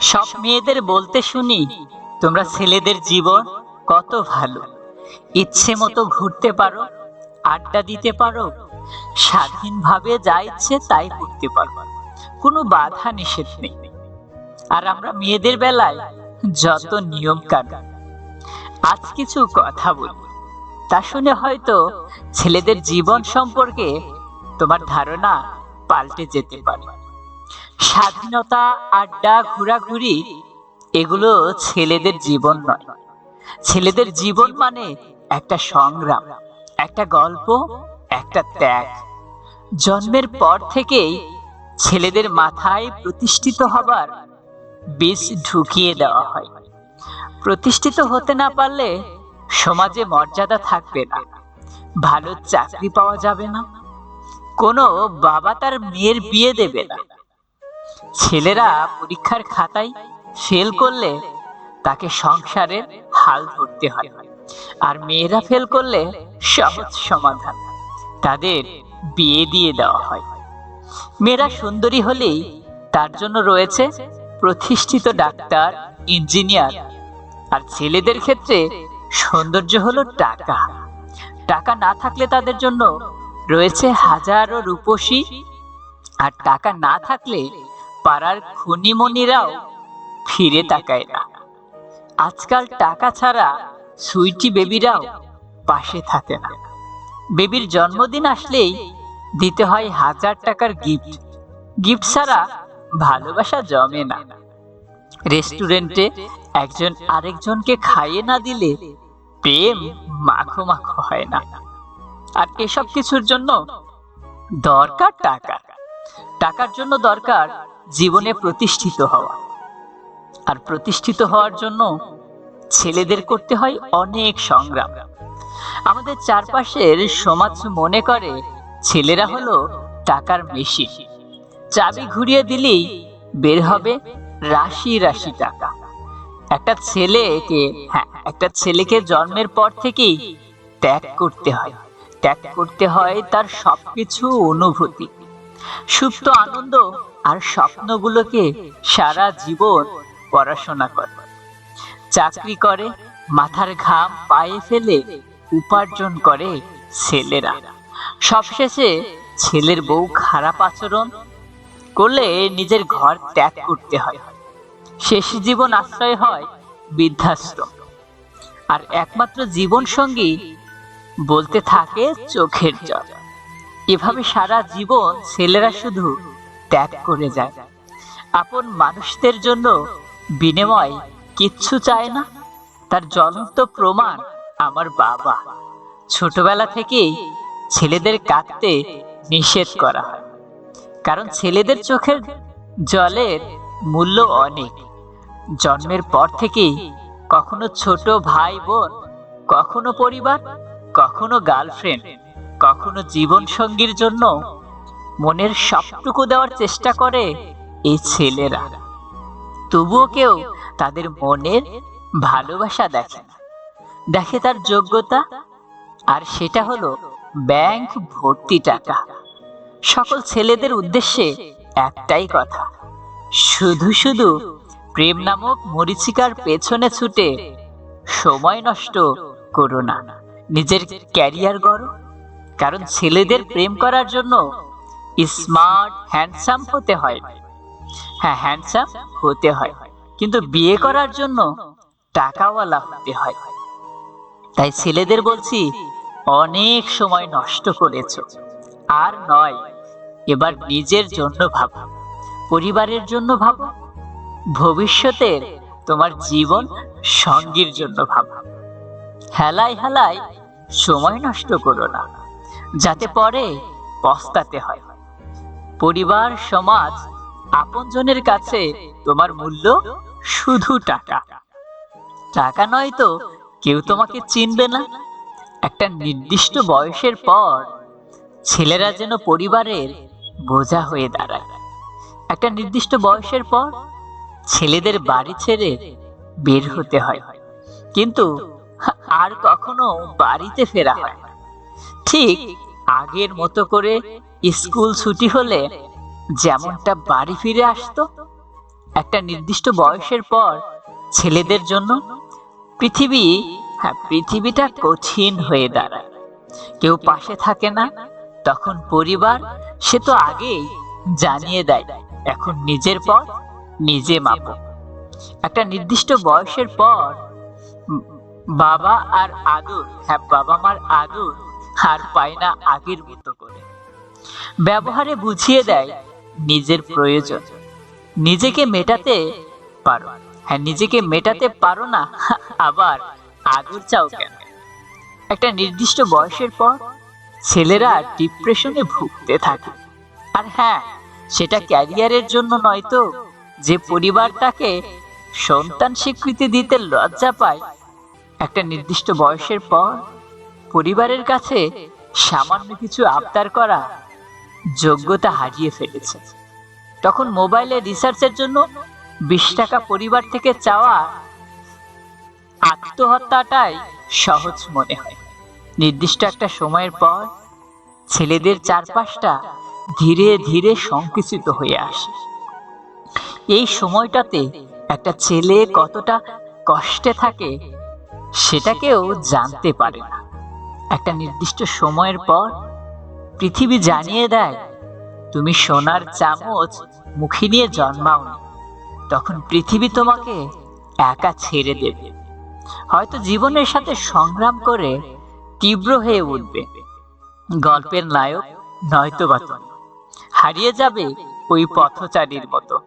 সব মেয়েদের বলতে শুনি, তোমরা ছেলেদের জীবন কত ভালো। ইচ্ছে মতো ঘুরতে পারো, আড্ডা দিতে পারো, স্বাধীনভাবে যা ইচ্ছে তাই করতে পারো। কোনো বাধা নিষেধ নেই। আর আমরা মেয়েদের বেলায় যত নিয়ম কানুন। আজ কিছু কথা বলি। তা শুনে হয়তো ছেলেদের জীবন সম্পর্কে তোমার ধারণা পাল্টে যেতে পারে। স্বাধীনতা, আড্ডা, ঘোরাঘুরি, এগুলো ছেলেদের জীবন নয়। ছেলেদের জীবন মানে একটা সংগ্রাম, একটা গল্প, একটা ত্যাগ। জন্মের পর থেকেই ছেলেদের মাথায় প্রতিষ্ঠিত হবার বীজ ঢুকিয়ে দেওয়া হয়। প্রতিষ্ঠিত হতে না পারলে সমাজে মর্যাদা থাকবে না, ভালো চাকরি পাওয়া যাবে না, কোনো বাবা তার মেয়ের বিয়ে দেবে না। ছেলেরা পরীক্ষার খাতায় ফেল করলে তাকে সংসারের হাল ধরতে হয়। আর মেয়েরা ফেল করলে সহজ সমাধান। তাদের বিয়ে দিয়ে দেওয়া হয়। মেয়েরা সুন্দরী হলেই তার জন্য রয়েছে প্রতিষ্ঠিত ডাক্তার, ইঞ্জিনিয়ার। আর ছেলেদের ক্ষেত্রে সৌন্দর্য হলো টাকা। টাকা না থাকলে তাদের জন্য রয়েছে হাজারো রূপসী। আর টাকা না থাকলে পাড়ার খুনিমণিরাও ফিরে তাকায় না। আজকাল টাকা ছাড়া সুইটি বেবিরাও পাশে থাকে না। বেবির জন্মদিন আসলেই দিতে হয় হাজার টাকার গিফট। গিফট ছাড়া ভালোবাসা জমে না। রেস্টুরেন্টে একজন আরেকজনকে খাইয়ে না দিলে প্রেম মাখো মাখো হয় না। আর এসব কিছুর জন্য দরকার টাকা। টাকার জন্য দরকার জীবনে প্রতিষ্ঠিত হওয়া। আর প্রতিষ্ঠিত হওয়ার জন্য ছেলেদের করতে হয় অনেক সংগ্রাম। আমাদের চারপাশের সমাজ মনে করে, ছেলেরা হলো টাকার মেশিন। চাবি ঘুরিয়ে দিলেই বের হবে রাশি রাশি টাকা। একটা ছেলেকে হ্যাঁ একটা ছেলেকে জন্মের পর থেকেই ত্যাগ করতে হয়। ত্যাগ করতে হয় তার সবকিছু অনুভূতি। সুপ্ত আনন্দ আর স্বপ্নগুলোকে সারা জীবন পড়াশোনা করে। চাকরি করে, মাথার ঘাম পায়ে ফেলে উপার্জন করে ছেলেরা। সবশেষে ছেলের বউ খারাপ আচরণ করলে নিজের ঘর ত্যাগ করতে হয়। শেষ জীবন আশ্রয় হয় বৃদ্ধাশ্রম। আর একমাত্র জীবন সঙ্গী বলতে থাকে চোখের জল। এভাবে সারা জীবন ছেলেরা শুধু ত্যাগ করে যায়। আপন মানুষদের জন্য বিনিময় কিচ্ছু চায় না। তার জ্বলন্ত প্রমাণ আমার বাবা। ছোটবেলা থেকেই ছেলেদের কাঁদতে নিষেধ করা হয়। কারণ ছেলেদের চোখের জলের মূল্য অনেক। জন্মের পর থেকেই কখনো ছোট ভাই বোন, কখনো পরিবার, কখনো গার্লফ্রেন্ড, কখনো জীবন সঙ্গীর জন্য মনের সবটুকু দেওয়ার চেষ্টা করে এই ছেলেরা। তবুও কেউ তাদের মনের ভালোবাসা দেখে না। দেখে তার যোগ্যতা, আর সেটা হলো ব্যাংক ভর্তি টাকা। সকল ছেলেদের উদ্দেশ্যে একটাই কথা, শুধু শুধু প্রেম নামক মরিচিকার পেছনে ছুটে সময় নষ্ট করো না। নিজের ক্যারিয়ার গড়ো, কারণ ছেলেদের প্রেম করার জন্য স্মার্ট হ্যান্ডসাম হতে হয়। হ্যাঁ হ্যান্ডসাম হতে হয়। কিন্তু বিয়ে করার জন্য টাকাওয়ালা হতে হয়। তাই ছেলেদের বলছি, অনেক সময় নষ্ট করেছ। আর নয়, এবার নিজের জন্য ভাবো, পরিবারের জন্য ভাবো, ভবিষ্যতের তোমার জীবন সঙ্গীর জন্য ভাবো। হেলাই হেলাই সময় নষ্ট করো না, যাতে পরে পস্তাতে হয়। পরিবার, সমাজ, আপনজনের কাছে তোমার মূল্য শুধু টাকা। টাকা নয় তো, কেউ তোমাকে চিনবে না। একটা নির্দিষ্ট বয়সের পর ছেলেরা যেন পরিবারের বোঝা হয়ে দাঁড়ায়। একটা নির্দিষ্ট বয়সের পর ছেলেদের বাড়ি ছেড়ে বের হতে হয়। কিন্তু আর কখনো বাড়িতে ফেরা হয়। ঠিক আগের মতো করে স্কুল ছুটি হলে যেমনটা বাড়ি ফিরে আসতো, একটা নির্দিষ্ট বয়সের পর ছেলেদের জন্য পৃথিবী হ্যাঁ পৃথিবীটা কঠিন হয়ে দাঁড়ায়। কেউ পাশে থাকে না, তখন পরিবার সে তো আগেই জানিয়ে দেয়, এখন নিজের পর নিজে মাপো। একটা নির্দিষ্ট বয়সের পর বাবা আর আদর হ্যাঁ বাবা মার আদর আর পায় না আগের মতো ব্যবহারে বুঝিয়ে দেয় নিজের প্রয়োজন। নিজেকে মেটাতে পারো। হ্যাঁ নিজেকে মেটাতে পারো না, আবার আদর চাও কেন? একটা নির্দিষ্ট বয়সের পর ছেলেরা ডিপ্রেশনে ভুগতে থাকে। আর হ্যাঁ সেটা ক্যারিয়ারের জন্য নয় তো, যে পরিবার তাকে সন্তান স্বীকৃতি দিতে লজ্জা পায়। একটা নির্দিষ্ট বয়সের পর পরিবারের কাছে সামান্য কিছু আবদার করা যোগ্যতা হারিয়ে ফেলেছে। তখন মোবাইলে রিসার্চের জন্য বিশ টাকা পরিবার থেকে চাওয়া আত্মহত্যাটাই সহজ মনে হয়। নির্দিষ্ট একটা সময়ের পর ছেলেদের চারপাশটা ধীরে ধীরে সংকুচিত হয়ে আসে। এই সময়টাতে একটা ছেলে কতটা কষ্টে থাকে সেটা কেউ জানতে পারে না। একটা নির্দিষ্ট সময়ের পর পৃথিবী জানিয়ে দেয়, তুমি সোনার চামচ মুখে নিয়ে জন্মাওনি। তখন পৃথিবী তোমাকে একা ছেড়ে দেবে। হয়তো জীবনের সাথে সংগ্রাম করে তীব্র হয়ে উঠবে। গল্পের নায়ক নয়তো বা তুমি। হারিয়ে যাবে ওই পথচারীর মতো।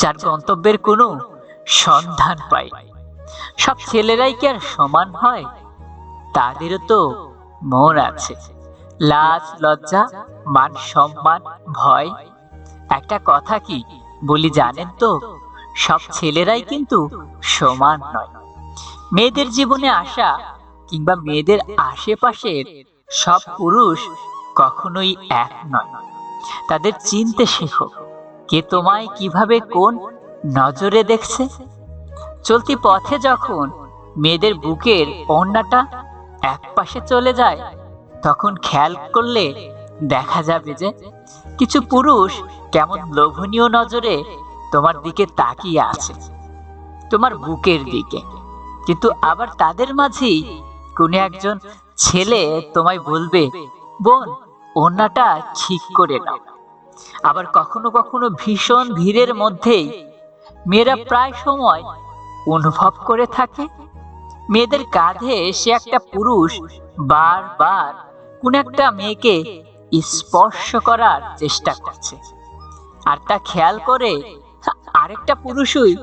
যার গন্তব্যের কোনো সন্ধান পাই সব ছেলেরাই কি আর সমান হয়? তাদেরও তো মন আছে। লাজ, লজ্জা, মান সম্মান, ভয়। একটা কথা কি বলি জানেন তো? সব ছেলেরাই কিন্তু সমান নয়। মেয়েদের জীবনে আসা কিংবা মেয়েদের আশেপাশের সব পুরুষ কখনোই এক নয়। তাদের চিনতে শেখো, কে তোমায় কীভাবে কোন নজরে দেখছে। চলতি পথে যখন মেয়েদের বুকের ওড়নাটা এক পাশে চলে যায় তখন খেয়াল করলে দেখা যাবে যে কিছু পুরুষ কেমন লোভনীয় নজরে তোমার দিকে তাকিয়ে আছে, তোমার বুকের দিকে। কিন্তু আবার তাদের মাঝেই কোনো একজন ছেলে তোমায় বলবে, বোন, ওড়নাটা ঠিক করে নাও। আবার কখনো কখনো ভীষণ ভিড়ের মধ্যেই মেয়েরা প্রায় সময় অনুভব করে থাকে, মেয়েদের কাঁধে সে একটা পুরুষ বারবার কোন একটা মেয়েকে স্পর্শ করার চেষ্টা করছে। আর তা খেয়াল করে আরেকটা পুরুষই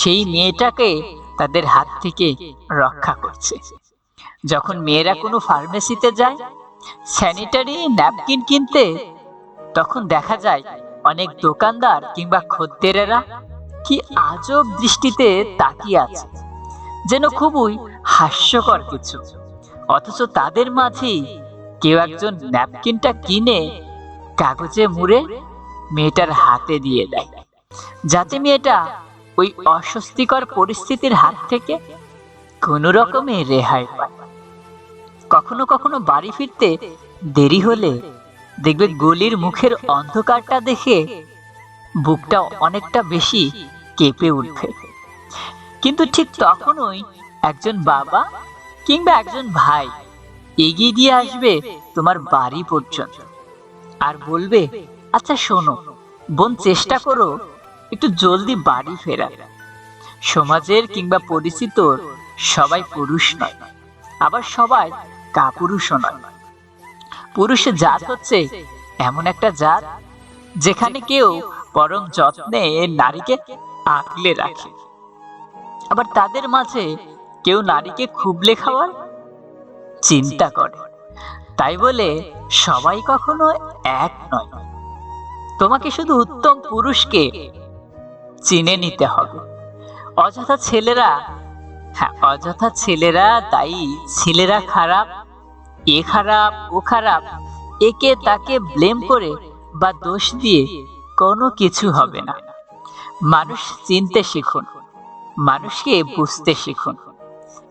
সেই মেয়েটাকে তাদের হাত থেকে রক্ষা করছে। যখন মেয়েরা কোনো ফার্মেসিতে যায়, স্যানিটারি ন্যাপকিন কিনতে, তখন দেখা যায় অনেক দোকানদার কিংবা খদ্দেরেরা কি আজব দৃষ্টিতে তাকিয়ে আছে, যেন খুবই হাস্যকর কিছু। অথচ তাদের মাঝেই কেউ একজন ন্যাপকিনটা কিনে কাগজে মুড়ে মেয়েটার হাতে দিয়ে দেয়, যাতে মেয়েটা ওই অস্বস্তিকর পরিস্থিতির হাত থেকে কোনো রকমে রেহাই পায়। কখনো কখনো বাড়ি ফিরতে দেরি হলে দেখবে গলির মুখের অন্ধকারটা দেখে বুকটা অনেকটা বেশি কেঁপে উঠবে কিন্তু ঠিক তখনই একজন বাবা কিংবা একজন ভাই এগিয়ে দিয়ে আসবে তোমার বাড়ি পর্যন্ত। আর বলবে আচ্ছা শোনো, বোন, চেষ্টা করো, একটু জলদি বাড়ি ফেরার। সমাজের কিংবা পরিচিতর সবাই পুরুষ নয়, আবার সবাই কাপুরুষও নয়। পুরুষের জাত হচ্ছে এমন একটা জাত যেখানে কেউ পরম যত্নে নারীকে আগলে রাখে। আবার তাদের মাঝে কেউ নারীকে খুবলে খাওয়ার চিন্তা করে। তাই বলে সবাই কখনো এক নয়। তোমাকে শুধু উত্তম পুরুষকে চিনে নিতে হবে। অযথা ছেলেরা হ্যাঁ অযথা ছেলেরা দায়ী, ছেলেরা খারাপ, এ খারাপ, ও খারাপ, একে তাকে ব্লেম করে বা দোষ দিয়ে কোনো কিছু হবে না। মানুষ চিনতে শিখুন, মানুষকে বুঝতে শিখুন।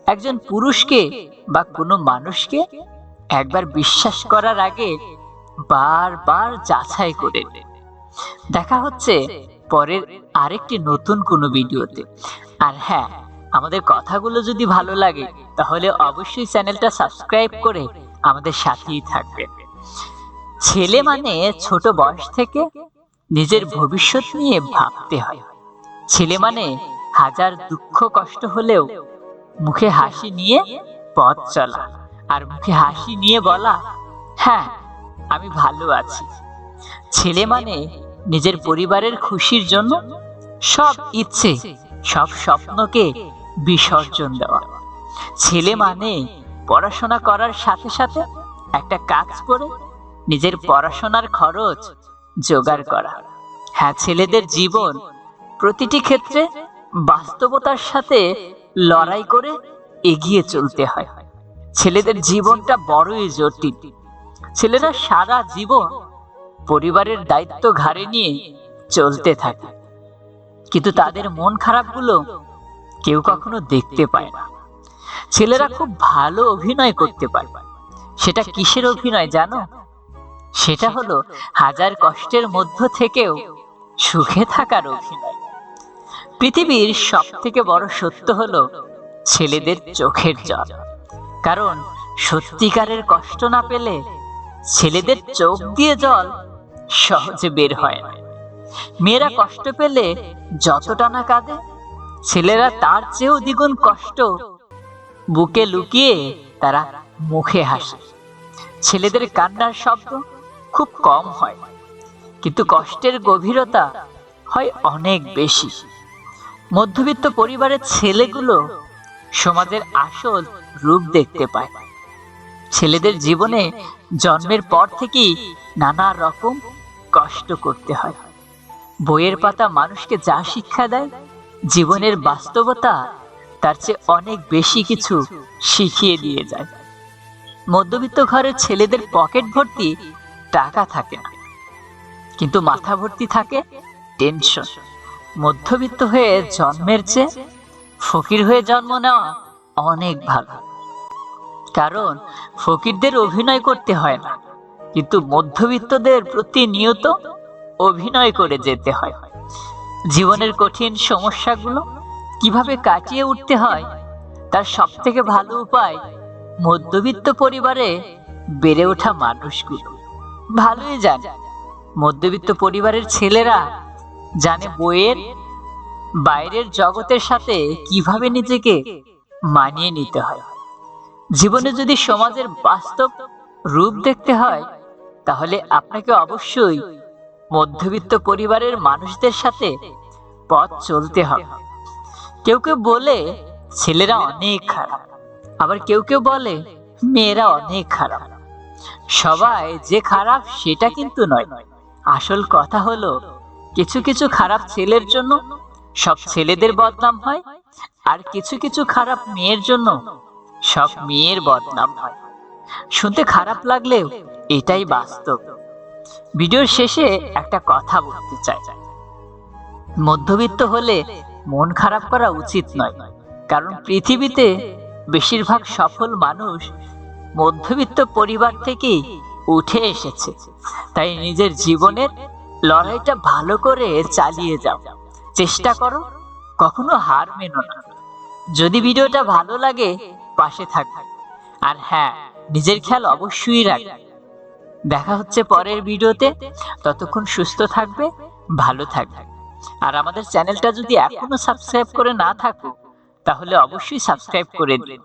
একজন পুরুষকে বা কোনো মানুষকে একবার বিশ্বাস করার আগে বারবার যাচাই করে দেখা হচ্ছে পরের আরেকটি নতুন কোনো ভিডিওতে। আর হ্যাঁ আমাদের কথাগুলো যদি ভালো লাগে, তাহলে অবশ্যই চ্যানেলটা সাবস্ক্রাইব করে আমাদের সাথেই থাকবেন। ছেলে মানে ছোট বয়স থেকে নিজের ভবিষ্যৎ নিয়ে ভাবতে হয়। ছেলে মানে হাজার দুঃখ কষ্ট হলেও মুখে হাসি নিয়ে পথ চলা। আর মুখে হাসি নিয়ে বলা হ্যাঁ আমি ভালো আছি। ছেলে মানে নিজের পরিবারের খুশির জন্য সব ইচ্ছে, সব স্বপ্নকে বিসর্জন দেওয়া। ছেলে মানে পড়াশোনা করার সাথে সাথে একটা কাজ করে নিজের পড়াশোনার খরচ জোগাড় করা। হ্যাঁ ছেলেদের জীবন প্রতিটি ক্ষেত্রে বাস্তবতার সাথে লড়াই করে এগিয়ে চলতে হয়। ছেলেদের জীবনটা বড়ই জটিল। ছেলেরা সারা জীবন পরিবারের দায়িত্ব ঘাড়ে নিয়ে চলতে থাকে। কিন্তু তাদের মন খারাপগুলো কেউ কখনো দেখতে পায় না। ছেলেরা খুব ভালো অভিনয় করতে পারে। সেটা কিসের অভিনয় জানো? সেটা হলো হাজার কষ্টের মধ্য থেকেও সুখে থাকার অভিনয়। পৃথিবীর সব থেকে বড় সত্য হলো ছেলেদের চোখের জল। কারণ সত্যিকারের কষ্ট না পেলে ছেলেদের চোখ দিয়ে জল সহজে বের হয় না। মেয়েরা কষ্ট পেলে যতটা না কাঁদে, ছেলেরা তার চেয়েও দ্বিগুণ কষ্ট বুকে লুকিয়ে তারা মুখে হাসে। ছেলেদের কান্নার শব্দ খুব কম হয়, কিন্তু কষ্টের গভীরতা হয় অনেক বেশি। মধ্যবিত্ত পরিবারের ছেলেগুলো সমাজের আসল রূপ দেখতে পায়। ছেলেদের জীবনে জন্মের পর থেকেই নানা রকম কষ্ট করতে হয়। বইয়ের পাতা মানুষকে যা শিক্ষা দেয়, জীবনের বাস্তবতা তার চেয়ে অনেক বেশি কিছু শিখিয়ে দিয়ে যায়। মধ্যবিত্ত ঘরের ছেলেদের পকেট ভর্তি টাকা থাকে না, কিন্তু মাথা ভর্তি থাকে টেনশন। মধ্যবিত্ত হয়ে জন্মের চেয়ে ফকির হয়ে জন্ম নেওয়া অনেক ভালো। কারণ ফকিরদের অভিনয় করতে হয় না, কিন্তু মধ্যবিত্তদের প্রতিনিয়ত অভিনয় করে যেতে হয়। জীবনের কঠিন সমস্যাগুলো কীভাবে কাটিয়ে উঠতে হয়, তার সব থেকে ভালো উপায় মধ্যবিত্ত পরিবারে বেড়ে ওঠা মানুষগুলো। ভালোই জানে। মধ্যবিত্ত পরিবারের ছেলেরা জানে বইয়ের বাইরের জগতের সাথে কীভাবে নিজেকে মানিয়ে নিতে হয়? জীবনে যদি সমাজের বাস্তব রূপ দেখতে হয়, তাহলে আপনাকে অবশ্যই মধ্যবিত্ত পরিবারের মানুষদের সাথে পথ চলতে হবে। কেউ কেউ বলে, ছেলেরা অনেক খারাপ। আবার কেউ কেউ বলে, মেয়েরা অনেক খারাপ। সবাই যে খারাপ, সেটা কিন্তু নয়। আসল কথা হলো, কিছু কিছু খারাপ ছেলের জন্য সব ছেলেদের বদনাম হয় আর কিছু কিছু খারাপ মেয়ের জন্য সব মেয়ের বদনাম হয়। শুনতে খারাপ লাগলেও এটাই বাস্তব। ভিডিওর শেষে একটা কথা বলতে চাই। মধ্যবিত্ত হলে মন খারাপ করা উচিত নয়, কারণ পৃথিবীতে বেশিরভাগ সফল মানুষ মধ্যবিত্ত পরিবার থেকেই উঠে এসেছে। তাই নিজের জীবনের লড়াইটা ভালো করে চালিয়ে যাও। চেষ্টা করো, কখনো হার মেনো না। যদি ভিডিওটা ভালো লাগে, পাশে থাকবে আর হ্যাঁ নিজের খেয়াল অবশ্যই রাখবে দেখা হচ্ছে পরের ভিডিওতে। ততক্ষণ সুস্থ থাকবে, ভালো থাকবে আর আমাদের চ্যানেলটা যদি এখনও সাবস্ক্রাইব করে না থাকো, তাহলে অবশ্যই সাবস্ক্রাইব করে দিন